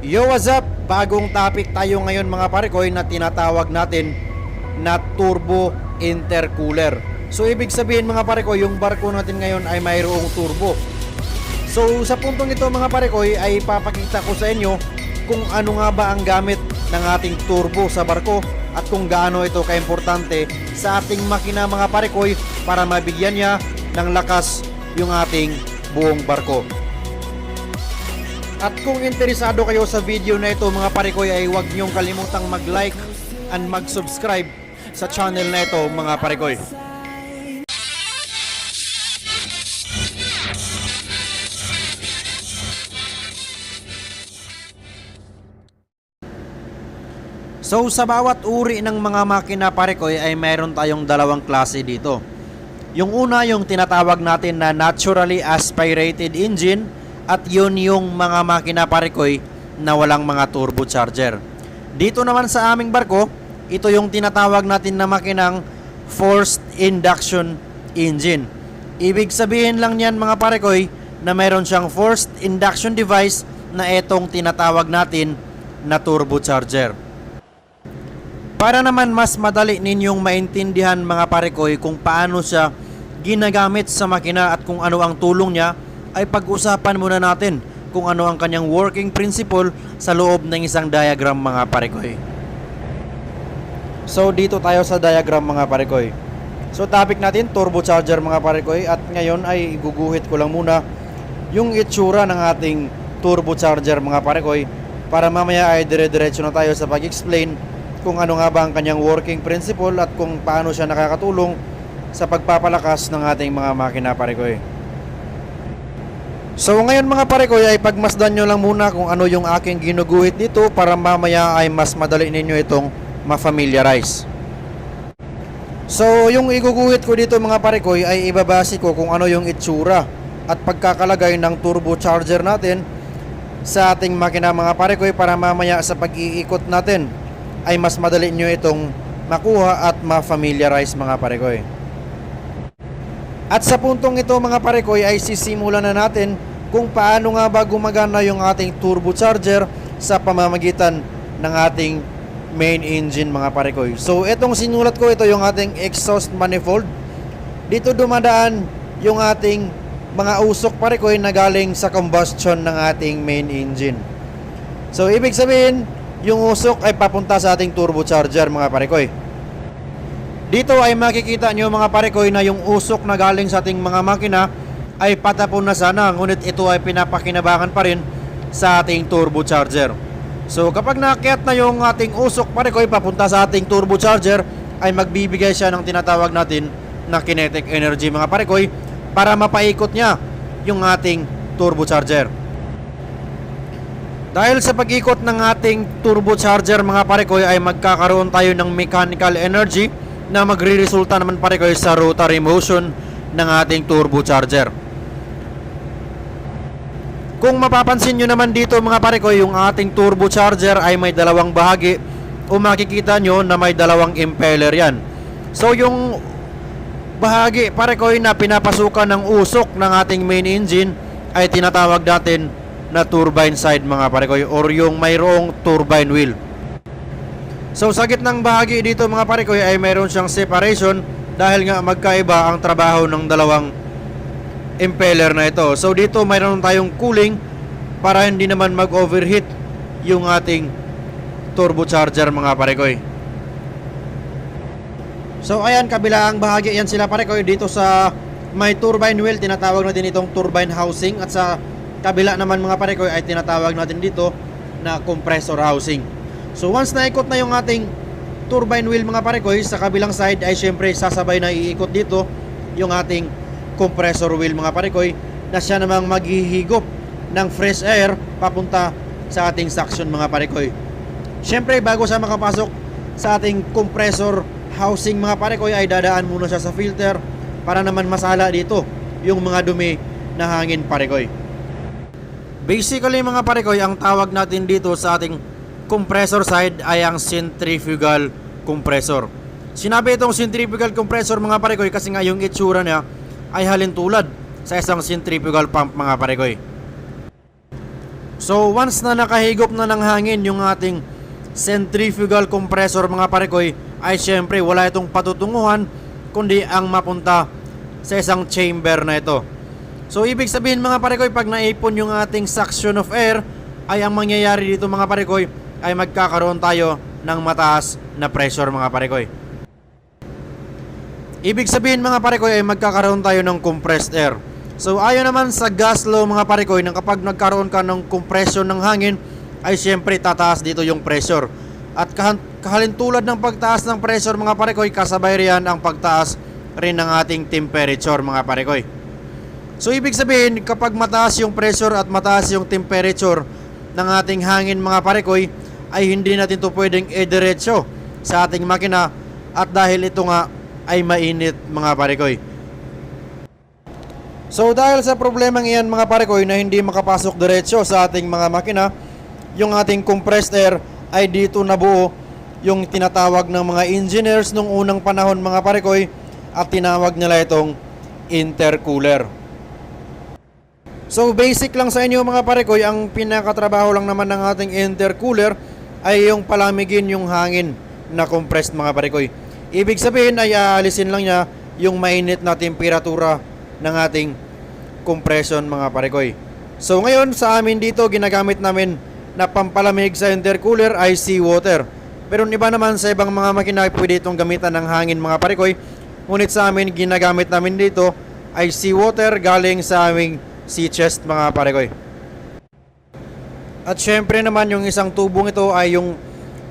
Yo, what's up? Bagong topic tayo ngayon mga parekoy na tinatawag natin na turbo intercooler. So ibig sabihin mga parekoy, yung barko natin ngayon ay mayroong turbo. So sa puntong ito mga parekoy ay papakita ko sa inyo kung ano nga ba ang gamit ng ating turbo sa barko at kung gaano ito kaimportante sa ating makina mga parekoy para mabigyan niya ng lakas yung ating buong barko. At kung interesado kayo sa video na ito mga parekoy ay huwag niyong kalimutang mag-like and mag-subscribe sa channel na ito mga parekoy. So sa bawat uri ng mga makina parekoy ay mayroon tayong dalawang klase dito. Yung una yung tinatawag natin na naturally aspirated engine at yun yung mga makina parekoy na walang mga turbocharger. Dito naman sa aming barko, ito yung tinatawag natin na makinang forced induction engine. Ibig sabihin lang niyan mga parekoy na mayroon siyang forced induction device na itong tinatawag natin na turbocharger. Para naman mas madali ninyong maintindihan mga parekoy kung paano siya ginagamit sa makina at kung ano ang tulong niya, ay pag-usapan muna natin kung ano ang kanyang working principle sa loob ng isang diagram mga parekoy. So dito tayo sa diagram mga parekoy. So topic natin turbocharger mga parekoy at ngayon ay guguhit ko lang muna yung itsura ng ating turbocharger mga parekoy para mamaya ay dire-diretso na tayo sa pag-explain kung ano nga ba ang kanyang working principle at kung paano siya nakakatulong sa pagpapalakas ng ating mga makina parekoy. So ngayon mga parekoy ay pagmasdan nyo lang muna kung ano yung aking ginuguhit dito para mamaya ay mas madali ninyo itong ma-familiarize. So yung iguguhit ko dito mga parekoy ay ibabase ko kung ano yung itsura at pagkakalagay ng turbocharger natin sa ating makina mga parekoy para mamaya sa pag-iikot natin ay mas madali nyo itong makuha at ma-familiarize mga parekoy. At sa puntong ito mga parekoy ay sisimulan na natin kung paano nga ba gumagana yung ating turbocharger sa pamamagitan ng ating main engine mga parekoy. So itong sinulat ko ito yung ating exhaust manifold. Dito dumadaan yung ating mga usok parekoy na galing sa combustion ng ating main engine. So ibig sabihin, yung usok ay papunta sa ating turbocharger mga parekoy. Dito ay makikita nyo mga parekoy na yung usok na galing sa ating mga makina ay patapon na sana ngunit ito ay pinapakinabangan pa rin sa ating turbocharger. So kapag naakyat na yung ating usok parekoy papunta sa ating turbocharger ay magbibigay siya ng tinatawag natin na kinetic energy mga parekoy para mapaikot niya yung ating turbocharger. Dahil sa pag-ikot ng ating turbocharger mga parekoy ay magkakaroon tayo ng mechanical energy na magre-resulta naman parekoy sa rotary motion ng ating turbocharger. Kung mapapansin nyo naman dito mga parekoy, yung ating turbocharger ay may dalawang bahagi o makikita nyo na may dalawang impeller yan. So yung bahagi parekoy na pinapasukan ng usok ng ating main engine ay tinatawag natin na turbine side mga parekoy or yung mayroong turbine wheel. So sa gitnang bahagi dito mga parekoy ay mayroon siyang separation dahil nga magkaiba ang trabaho ng dalawang impeller na ito. So dito mayroon tayong cooling para hindi naman mag-overheat yung ating turbocharger mga parekoy. So ayan, kabilang bahagi yan sila parekoy dito sa may turbine wheel, tinatawag natin itong turbine housing at sa kabila naman mga parekoy ay tinatawag natin dito na compressor housing. So once naikot na yung ating turbine wheel mga parekoy, sa kabilang side ay syempre sasabay na iikot dito yung ating compressor wheel mga parekoy na siya namang maghihigop ng fresh air papunta sa ating suction mga parekoy. Syempre bago siya makapasok sa ating compressor housing mga parekoy ay dadaan muna siya sa filter para naman masala dito yung mga dumi na hangin parekoy. Basically mga parekoy, ang tawag natin dito sa ating compressor side ay ang centrifugal compressor. Sinabi itong centrifugal compressor mga parekoy kasi nga yung itsura niya ay halintulad sa isang centrifugal pump mga parekoy. So once na nakahigop na ng hangin yung ating centrifugal compressor mga parekoy ay syempre wala itong patutunguhan kundi ang mapunta sa isang chamber na ito. So ibig sabihin mga parekoy pag naipon yung ating suction of air ay ang mangyayari dito mga parekoy ay magkakaroon tayo ng mataas na pressure mga parekoy. Ibig sabihin mga parekoy ay magkakaroon tayo ng compressed air. So ayon naman sa gas law mga parekoy na kapag nagkaroon ka ng compression ng hangin ay siyempre tataas dito yung pressure. At kahalintulad ng pagtaas ng pressure mga parekoy kasabay riyan ang pagtaas rin ng ating temperature mga parekoy. So ibig sabihin kapag mataas yung pressure at mataas yung temperature ng ating hangin mga parekoy ay hindi natin to pwedeng ediretso sa ating makina at dahil ito nga ay mainit mga parekoy. So dahil sa problemang iyan mga parekoy na hindi makapasok diretso sa ating mga makina, yung ating compressed air ay dito nabuo yung tinatawag ng mga engineers nung unang panahon mga parekoy at tinawag nila itong intercooler. So basic lang sa inyo mga parekoy, ang pinakatrabaho lang naman ng ating intercooler ay yung palamigin yung hangin na compressed mga parekoy. Ibig sabihin ay aalisin lang niya yung mainit na temperatura ng ating compression mga parekoy. So ngayon sa amin dito ginagamit namin na pampalamig sa intercooler ay seawater. Pero iba naman sa ibang mga makina pwede itong gamitan ng hangin mga parekoy. Ngunit sa amin ginagamit namin dito ay seawater galing sa aming sea chest mga parekoy. At syempre naman yung isang tubong ito ay yung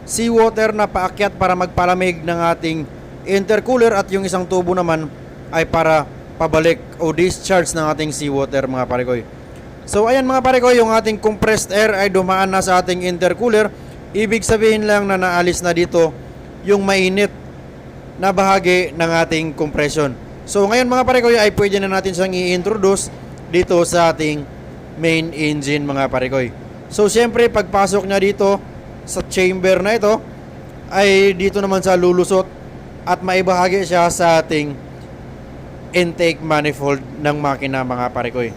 seawater na paakyat para magpalamig ng ating intercooler at yung isang tubo naman ay para pabalik o discharge ng ating seawater mga parekoy. So ayan mga parekoy, yung ating compressed air ay dumaan na sa ating intercooler. Ibig sabihin lang na naalis na dito yung mainit na bahagi ng ating compression. So ngayon mga parekoy ay pwede na natin siyang i-introduce dito sa ating main engine mga parekoy. So siyempre pagpasok niya dito sa chamber na ito ay dito naman sa lulusot at maibahagi siya sa ating intake manifold ng makina mga parekoy.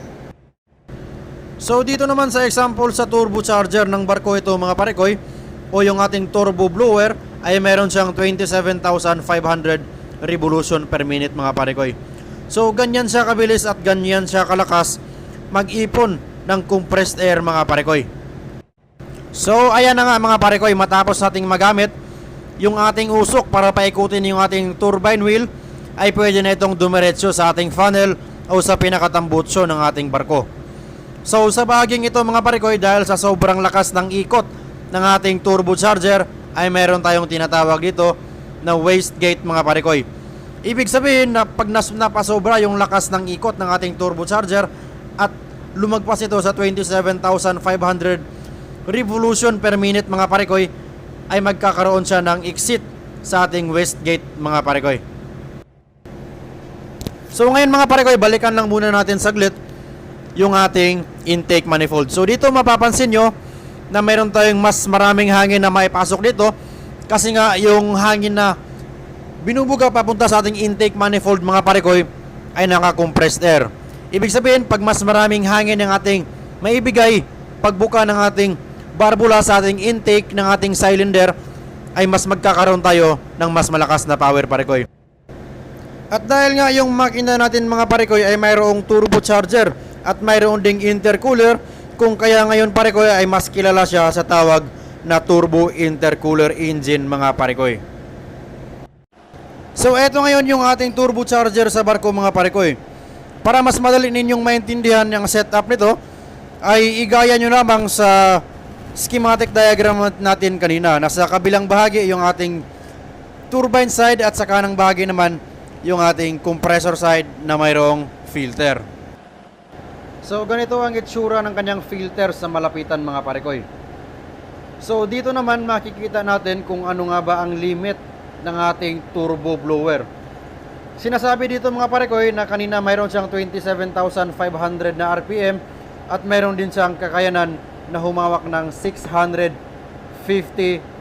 So dito naman sa example sa turbocharger ng barko ito mga parekoy o yung ating turbo blower ay meron siyang 27,500 revolution per minute mga parekoy. So ganyan siya kabilis at ganyan siya kalakas mag-ipon ng compressed air mga parekoy. So ayan na nga mga parekoy matapos nating magamit yung ating usok para paikutin yung ating turbine wheel ay pwede na itong dumiretso sa ating funnel o sa pinakatambutso ng ating barko. So sa bahaging ito mga parekoy dahil sa sobrang lakas ng ikot ng ating turbocharger ay meron tayong tinatawag dito na wastegate mga parekoy. Ibig sabihin na pag nas napasobra yung lakas ng ikot ng ating turbocharger at lumagpas ito sa 27,500 revolution per minute mga parekoy ay magkakaroon siya ng exit sa ating wastegate mga parekoy. So ngayon mga parekoy, balikan lang muna natin saglit yung ating intake manifold. So dito mapapansin nyo na meron tayong mas maraming hangin na maipasok dito kasi nga yung hangin na binubuga papunta sa ating intake manifold mga parekoy ay naka-compressed air. Ibig sabihin, pag mas maraming hangin ng ating maibigay pagbuka ng ating barbula sa ating intake ng ating cylinder ay mas magkakaroon tayo ng mas malakas na power parekoy. At dahil nga yung makina natin mga parekoy ay mayroong turbocharger at mayroon ding intercooler, kung kaya ngayon parekoy ay mas kilala siya sa tawag na turbo intercooler engine mga parekoy. So eto ngayon yung ating turbocharger sa barko mga parekoy. Para mas madali ninyong maintindihan yung setup nito, ay igaya nyo lamang sa schematic diagram natin kanina. Nasa kabilang bahagi yung ating turbine side at sa kanang bahagi naman yung ating compressor side na mayroong filter. So ganito ang itsura ng kanyang filter sa malapitan mga parekoy. So dito naman makikita natin kung ano nga ba ang limit ng ating turbo blower. Sinasabi dito mga parekoy na kanina mayroon siyang 27,500 na RPM at mayroon din siyang kakayanan na humawak ng 650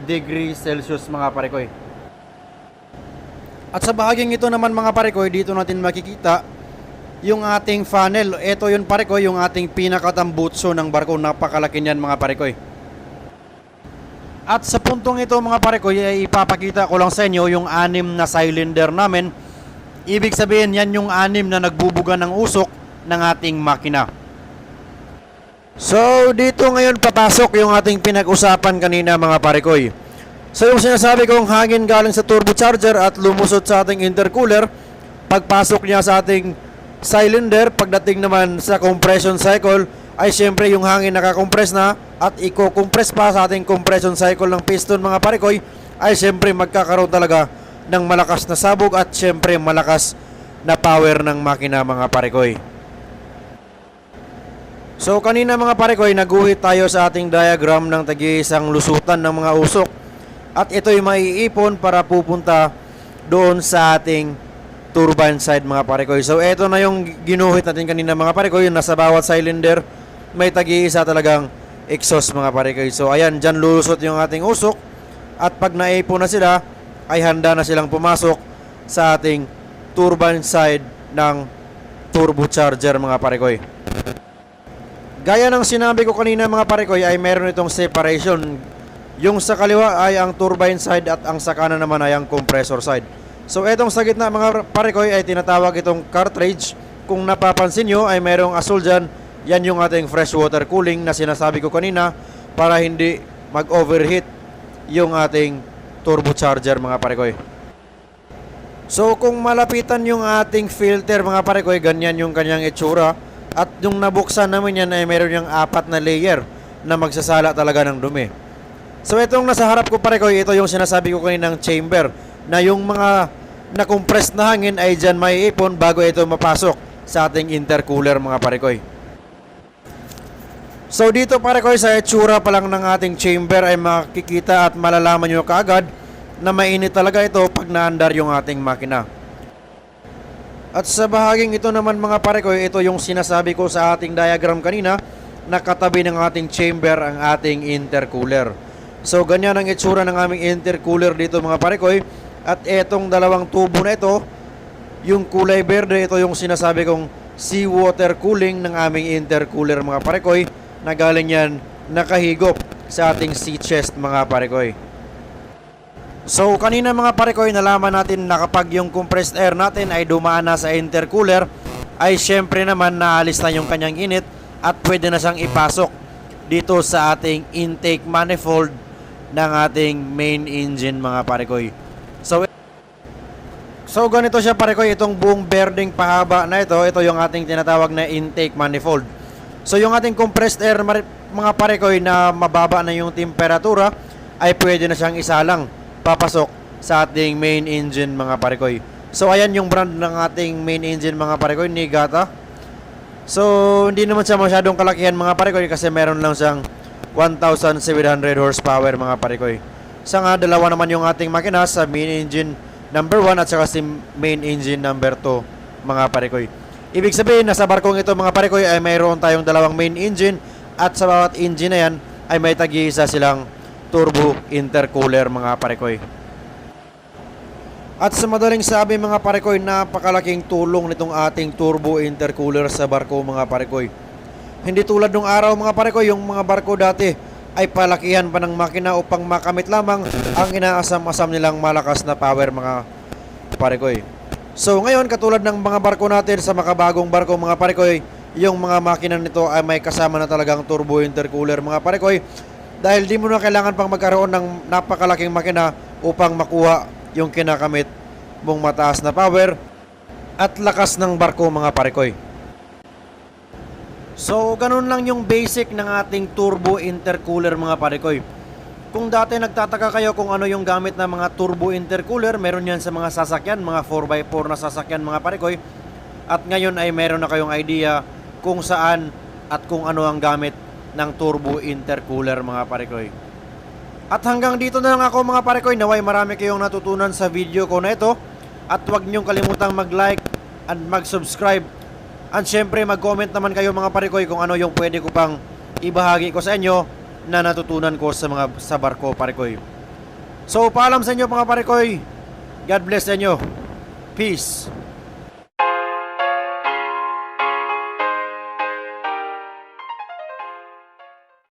degrees Celsius mga parekoy. At sa bahaging ito naman mga parekoy, dito natin makikita yung ating funnel. Ito yun pare ko, yung ating pinakatambutso ng barko. Napakalaki niyan mga pare ko. At sa puntong ito mga pare ko, ay ipapakita ko lang sa inyo yung anim na cylinder namin. Ibig sabihin yan yung anim na nagbubuga ng usok ng ating makina. So dito ngayon papasok yung ating pinag-usapan kanina mga pare ko. So yung sinasabi kong hangin galing sa turbocharger at lumusot sa ating intercooler, pagpasok niya sa ating cylinder, pagdating naman sa compression cycle, ay syempre yung hangin nakakompress na at i-compress pa sa ating compression cycle ng piston mga parikoy ay syempre magkakaroon talaga ng malakas na sabog at syempre malakas na power ng makina mga parikoy. So kanina mga parikoy, naguhit tayo sa ating diagram ng tagi-isang lusutan ng mga usok at ito'y maiipon para pupunta doon sa ating turbine side mga parikoy. So ito na yung ginuhit natin kanina mga parikoy, yung nasa bawat cylinder may tagi-isa talagang exhaust mga parikoy. So ayan, dyan lulusot yung ating usok at pag naipon na sila ay handa na silang pumasok sa ating turbine side ng turbocharger mga parikoy. Gaya ng sinabi ko kanina mga parikoy ay meron itong separation. Yung sa kaliwa ay ang turbine side at ang sa kanan naman ay ang compressor side. So etong sa gitna mga parikoy ay tinatawag itong cartridge. Kung napapansin nyo ay merong asul dyan. Yan yung ating freshwater cooling na sinasabi ko kanina para hindi mag-overheat yung ating turbocharger mga parikoy. So kung malapitan yung ating filter mga parikoy, ganyan yung kanyang itsura. At yung nabuksan naman yan ay meron yung apat na layer na magsasala talaga ng dumi. So itong nasa harap ko parikoy, ito yung sinasabi ko kaninang chamber na yung mga na-compress na hangin ay dyan may ipon bago ito mapasok sa ating intercooler mga parikoy. So dito parikoy sa itsura pa lang ng ating chamber ay makikita at malalaman nyo kaagad na mainit talaga ito pag naandar yung ating makina. At sa bahaging ito naman mga parikoy, ito yung sinasabi ko sa ating diagram kanina na katabi ng ating chamber ang ating intercooler. So ganyan ang itsura ng aming intercooler dito mga parikoy. At etong dalawang tubo na ito, yung kulay berde, ito yung sinasabi kong seawater cooling ng aming intercooler mga parikoy na galing yan nakahigop sa ating sea chest mga parikoy. So kanina mga parikoy nalaman natin na kapag yung compressed air natin ay dumaan na sa intercooler ay syempre naman naalis na yung kanyang init at pwede na siyang ipasok dito sa ating intake manifold ng ating main engine mga parikoy. So So ganito siya parikoy itong buong berding pahaba na ito, ito yung ating tinatawag na intake manifold. So yung ating compressed air mga parikoy na mababa na yung temperatura ay pwede na siyang isalang papasok sa ating main engine mga parikoy. So ayan yung brand ng ating main engine mga parikoy ni Gata. So hindi naman siya masyadong kalakihan mga parikoy kasi meron lang siyang 1,700 horsepower mga parikoy. Sa nga dalawa naman yung ating makina sa main engine number 1 at saka si main engine number 2 mga parikoy. Ibig sabihin, nasa barkong ito mga parikoy ay mayroon tayong dalawang main engine at sa bawat engine na yan ay may tag-iisa silang turbo intercooler mga parikoy. At sa madaling sabi mga parikoy, napakalaking tulong nitong ating turbo intercooler sa barko mga parikoy. Hindi tulad nung araw mga parikoy, yung mga barko dati ay palakihan pa ng makina upang makamit lamang ang inaasam-asam nilang malakas na power mga parikoy. So ngayon katulad ng mga barko natin sa makabagong barko mga parikoy, yung mga makina nito ay may kasama na talagang turbo intercooler mga parikoy dahil di mo na kailangan pang magkaroon ng napakalaking makina upang makuha yung kinakamit mong mataas na power at lakas ng barko mga parikoy. So, ganun lang yung basic ng ating turbo intercooler mga parikoy. Kung dati nagtataka kayo kung ano yung gamit ng mga turbo intercooler, meron yan sa mga sasakyan, mga 4x4 na sasakyan mga parikoy. At ngayon ay meron na kayong idea kung saan at kung ano ang gamit ng turbo intercooler mga parikoy. At hanggang dito na lang ako mga parikoy, naway marami kayong natutunan sa video ko na ito. At huwag niyong kalimutang mag-like and mag-subscribe. At syempre mag-comment naman kayo mga parikoy kung ano yung pwede ko pang ibahagi ko sa inyo na natutunan ko sa mga sa barko parikoy. So paalam sa inyo mga parikoy. God bless sa inyo. Peace.